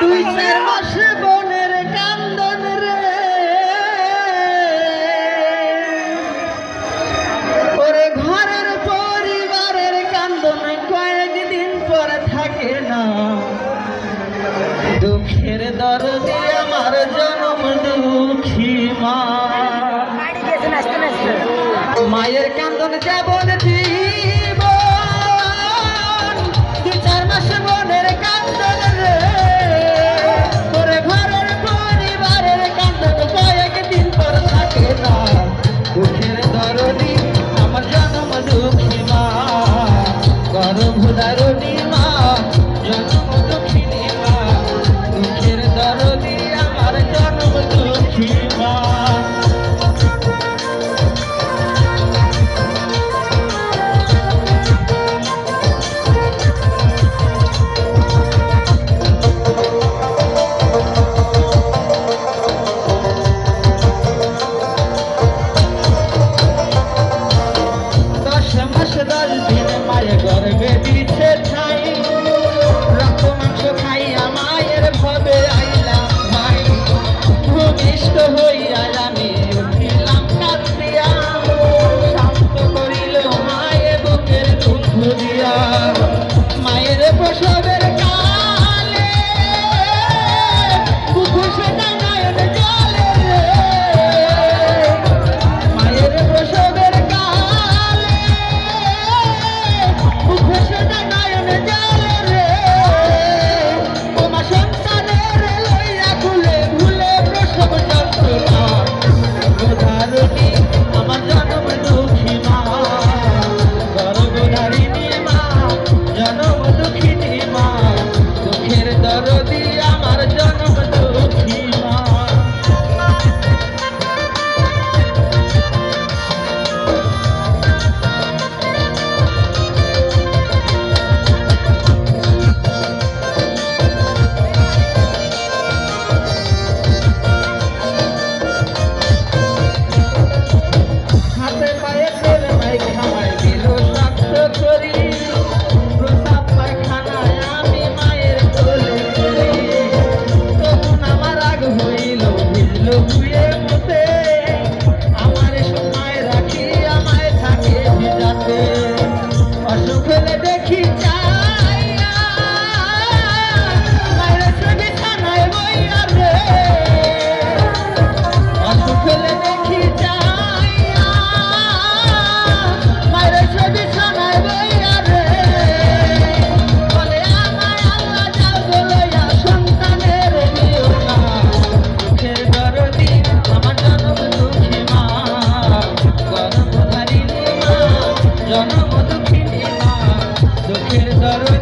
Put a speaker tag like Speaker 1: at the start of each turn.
Speaker 1: দুই চার মাসে বনের কান্দন রে ওরে ঘরের পরিবারের কান্দন কয়েকদিন পর থাকে না। দুঃখের দরদে আমার জনম দুঃখী মা। মায়ের কান্দন যেমন দিন Hallelujah. Nadia ke darwe